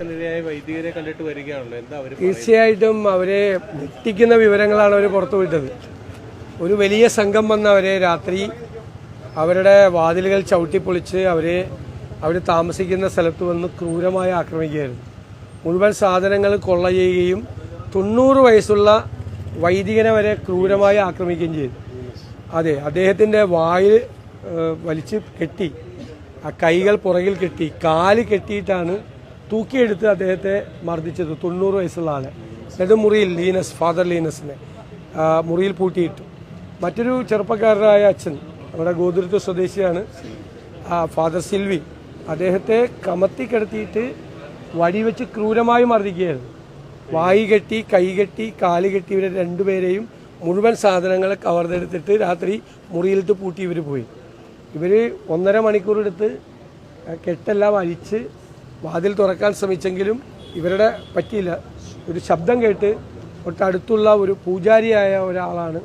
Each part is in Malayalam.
വൈദികരെ കണ്ടിട്ട് വരികയാണല്ലോ. തീർച്ചയായിട്ടും അവരെ ഞെട്ടിക്കുന്ന വിവരങ്ങളാണ് അവർ പുറത്തുവിട്ടത് ഒരു വലിയ സംഘം വന്ന് അവരെ രാത്രി അവരുടെ വാതിലുകൾ ചവിട്ടിപ്പൊളിച്ച് അവരെ അവർ താമസിക്കുന്ന സ്ഥലത്ത് വന്ന് ക്രൂരമായി ആക്രമിക്കുകയായിരുന്നു. മുഴുവൻ സാധനങ്ങൾ കൊള്ള ചെയ്യുകയും തൊണ്ണൂറ് വയസ്സുള്ള വൈദികനെ വരെ ക്രൂരമായി ആക്രമിക്കുകയും ചെയ്തു. അതെ അദ്ദേഹത്തിന്റെ വായിൽ വലിച്ച് കെട്ടി ആ കൈകൾ പുറകിൽ കെട്ടി കാൽ കെട്ടിയിട്ടാണ് തൂക്കിയെടുത്ത് അദ്ദേഹത്തെ മർദ്ദിച്ചത് തൊണ്ണൂറ് വയസ്സുള്ള ആളെ നെടുമുറിയിൽ മുറിയിൽ ലീനസ് ഫാദർ ലീനസിനെ മുറിയിൽ പൂട്ടിയിട്ടു. മറ്റൊരു ചെറുപ്പക്കാരനായ അച്ഛൻ നമ്മുടെ ഗോതുരത്വ സ്വദേശിയാണ് ഫാദർ സിൽവി. അദ്ദേഹത്തെ കമത്തി കിടത്തിയിട്ട് വടിവെച്ച് ക്രൂരമായി മർദ്ദിക്കുകയായിരുന്നു. വായി കെട്ടി കൈ കെട്ടി കാൽ കെട്ടി ഇവരെ രണ്ടുപേരെയും മുഴുവൻ സാധനങ്ങൾ കവർന്നെടുത്തിട്ട് രാത്രി മുറിയിലിട്ട് പൂട്ടി ഇവർ പോയി. ഇവർ ഒന്നര മണിക്കൂർ എടുത്ത് കെട്ടെല്ലാം അഴിച്ച് വാതിൽ തുറക്കാൻ ശ്രമിച്ചെങ്കിലും ഇവരുടെ പറ്റിയില്ല. ഒരു ശബ്ദം കേട്ട് തൊട്ടടുത്തുള്ള ഒരു പൂജാരിയായ ഒരാളാണ്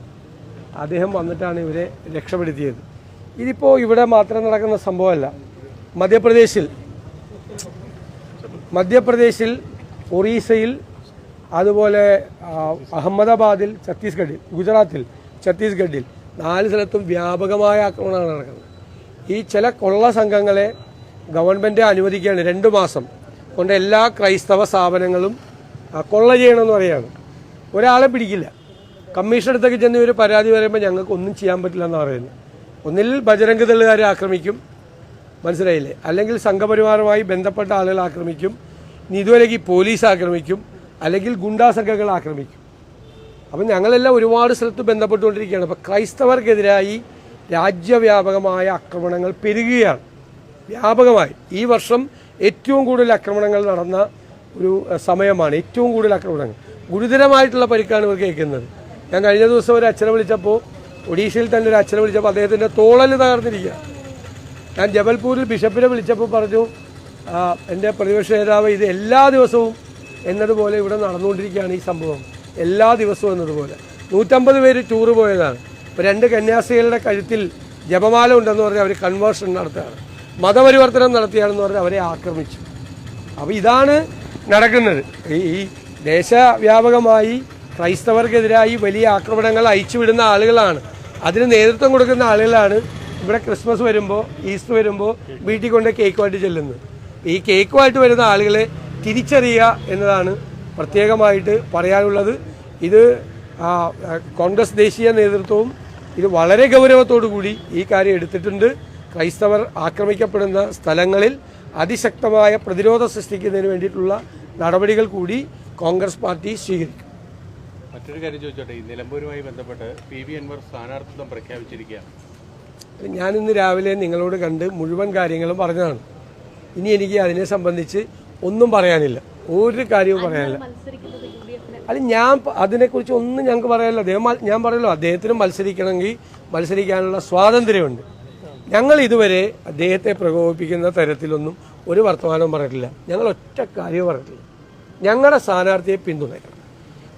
അദ്ദേഹം വന്നിട്ടാണ് ഇവരെ രക്ഷപ്പെടുത്തിയത്. ഇതിപ്പോൾ ഇവിടെ മാത്രം നടക്കുന്ന സംഭവമല്ല. മധ്യപ്രദേശിൽ മധ്യപ്രദേശിൽ ഒറീസയിൽ അതുപോലെ അഹമ്മദാബാദിൽ ഛത്തീസ്ഗഡിൽ ഗുജറാത്തിൽ ഛത്തീസ്ഗഡിൽ നാല് സ്ഥലത്തും വ്യാപകമായ ആക്രമണമാണ് നടക്കുന്നത്. ഈ ചില കൊള്ള സംഘങ്ങളെ ഗവൺമെന്റ് അനുവദിക്കുകയാണ് രണ്ട് മാസം കൊണ്ട് എല്ലാ ക്രൈസ്തവ സ്ഥാപനങ്ങളും കൊള്ള ചെയ്യണമെന്ന് പറയുകയാണ്. ഒരാളെ പിടിക്കില്ല. കമ്മീഷൻ അടുത്തൊക്കെ ചെന്ന് ഒരു പരാതി പറയുമ്പോൾ ഞങ്ങൾക്ക് ഒന്നും ചെയ്യാൻ പറ്റില്ല എന്ന് പറയുന്നു ഒന്നിൽ ബജരംഗ ദളുകാരെ ആക്രമിക്കും. മനസ്സിലായില്ലേ? അല്ലെങ്കിൽ സംഘപരിവാറുമായി ബന്ധപ്പെട്ട ആളുകൾ ആക്രമിക്കും. ഇനി ഇതുവരെയ്ക്ക് പോലീസ് ആക്രമിക്കും. അല്ലെങ്കിൽ ഗുണ്ടാ സംഘങ്ങൾ ആക്രമിക്കും. അപ്പം ഞങ്ങളെല്ലാം ഒരുപാട് സ്ഥലത്ത് ബന്ധപ്പെട്ടുകൊണ്ടിരിക്കുകയാണ്. അപ്പം ക്രൈസ്തവർക്കെതിരായി രാജ്യവ്യാപകമായ ആക്രമണങ്ങൾ പെരുകുകയാണ്. വ്യാപകമായി. ഈ വർഷം ഏറ്റവും കൂടുതൽ ആക്രമണങ്ങൾ നടന്ന ഒരു സമയമാണ് ഏറ്റവും കൂടുതൽ ആക്രമണങ്ങൾ. ഗുരുതരമായിട്ടുള്ള പരിക്കാണ് ഇവർ കേൾക്കുന്നത്. ഞാൻ കഴിഞ്ഞ ദിവസം ഒരു അച്ഛനെ വിളിച്ചപ്പോൾ ഒഡീഷയിൽ തന്നെ ഒരു അച്ഛനെ വിളിച്ചപ്പോൾ അദ്ദേഹത്തിന്റെ തോളൽ തകർന്നിരിക്കുക. ഞാൻ ജബൽപൂരിൽ ബിഷപ്പിനെ വിളിച്ചപ്പോൾ പറഞ്ഞു എന്റെ പ്രതിപക്ഷ നേതാവ് ഇത് എല്ലാ ദിവസവും എന്നതുപോലെ ഇവിടെ നടന്നുകൊണ്ടിരിക്കുകയാണ് ഈ സംഭവം. എല്ലാ ദിവസവും എന്നതുപോലെ. നൂറ്റമ്പത് പേര് ടൂറ് പോയതാണ്. ഇപ്പോൾ രണ്ട് കന്യാസികളുടെ കഴുത്തിൽ ജപമാല ഉണ്ടെന്ന് പറഞ്ഞ് അവർ കൺവേർഷൻ നടത്തുകയാണ്. മതപരിവർത്തനം നടത്തിയാണെന്ന് പറഞ്ഞ് അവരെ ആക്രമിച്ചു. അപ്പോൾ ഇതാണ് നടക്കുന്നത്. ഈ ദേശവ്യാപകമായി ക്രൈസ്തവർക്കെതിരായി വലിയ ആക്രമണങ്ങൾ അയച്ചുവിടുന്ന ആളുകളാണ്. അതിന് നേതൃത്വം കൊടുക്കുന്ന ആളുകളാണ് ഇവിടെ ക്രിസ്മസ് വരുമ്പോൾ ഈസ്റ്റർ വരുമ്പോൾ വീട്ടിൽ കൊണ്ട് കേക്കുമായിട്ട് ചെല്ലുന്നത്. ഈ കേക്കുമായിട്ട് വരുന്ന ആളുകളെ തിരിച്ചറിയുക എന്നതാണ് പ്രത്യേകമായിട്ട് പറയാനുള്ളത്. ഇത് കോൺഗ്രസ് ദേശീയ നേതൃത്വവും ഇത് വളരെ ഗൗരവത്തോടു കൂടി ഈ കാര്യം എടുത്തിട്ടുണ്ട്. ക്രൈസ്തവർ ആക്രമിക്കപ്പെടുന്ന സ്ഥലങ്ങളിൽ അതിശക്തമായ പ്രതിരോധം സൃഷ്ടിക്കുന്നതിന് വേണ്ടിയിട്ടുള്ള നടപടികൾ കൂടി കോൺഗ്രസ് പാർട്ടി സ്വീകരിക്കും. മറ്റൊരു കാര്യം ചോദിച്ചോട്ടെ ഈ നിലമ്പൂരുമായി ബന്ധപ്പെട്ട് പി വി അൻവർ സ്ഥാനാർത്ഥിത്വം പ്രഖ്യാപിച്ചിരിക്കുകയാണ്. ഞാൻ ഇന്ന് രാവിലെ നിങ്ങളോട് കണ്ട് മുഴുവൻ കാര്യങ്ങളും പറഞ്ഞതാണ്. ഇനി എനിക്ക് അതിനെ സംബന്ധിച്ച് ഒന്നും പറയാനില്ല. ഒരു കാര്യവും പറയാനില്ല. അല്ല ഞാൻ അതിനെക്കുറിച്ച് ഒന്നും ഞങ്ങൾക്ക് പറയാനില്ല. അദ്ദേഹം ഞാൻ പറയല്ലോ അദ്ദേഹത്തിന് മത്സരിക്കണമെങ്കിൽ മത്സരിക്കാനുള്ള സ്വാതന്ത്ര്യമുണ്ട്. ഞങ്ങൾ ഇതുവരെ അദ്ദേഹത്തെ പ്രകോപിപ്പിക്കുന്ന തരത്തിലൊന്നും ഒരു വർത്തമാനവും പറഞ്ഞിട്ടില്ല. ഞങ്ങൾ ഒറ്റ കാര്യവും പറഞ്ഞിട്ടില്ല. ഞങ്ങളുടെ സ്ഥാനാർത്ഥിയെ പിന്തുണയ്ക്കണം.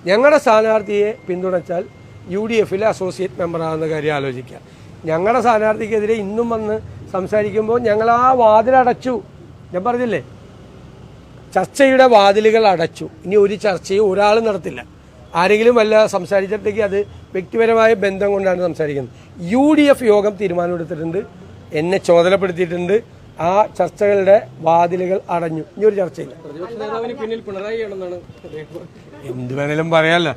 ഞങ്ങളുടെ സ്ഥാനാർത്ഥിയെ പിന്തുണച്ചാൽ യു ഡി എഫിലെ അസോസിയേറ്റ് മെമ്പറാകുന്ന കാര്യം ആലോചിക്കുക. ഞങ്ങളുടെ സ്ഥാനാർത്ഥിക്കെതിരെ ഇന്നും വന്ന് സംസാരിക്കുമ്പോൾ ഞങ്ങൾ ആ വാതിലടച്ചു ഞാൻ പറഞ്ഞില്ലേ? ചർച്ചയുടെ വാതിലുകൾ അടച്ചു. ഇനി ഒരു ചർച്ചയും ഒരാൾ നടത്തില്ല. ആരെങ്കിലും വല്ല സംസാരിച്ചിട്ടുണ്ടെങ്കിൽ അത് വ്യക്തിപരമായ ബന്ധം കൊണ്ടാണ് സംസാരിക്കുന്നത്. യു ഡി എഫ് യോഗം തീരുമാനമെടുത്തിട്ടുണ്ട്. എന്നെ ചുമതലപ്പെടുത്തിയിട്ടുണ്ട്. ആ ചർച്ചകളുടെ വാതിലുകൾ അടഞ്ഞു. ഇനി ഒരു ചർച്ചയില്ല. എന്ത് വേണേലും പറയാമല്ലോ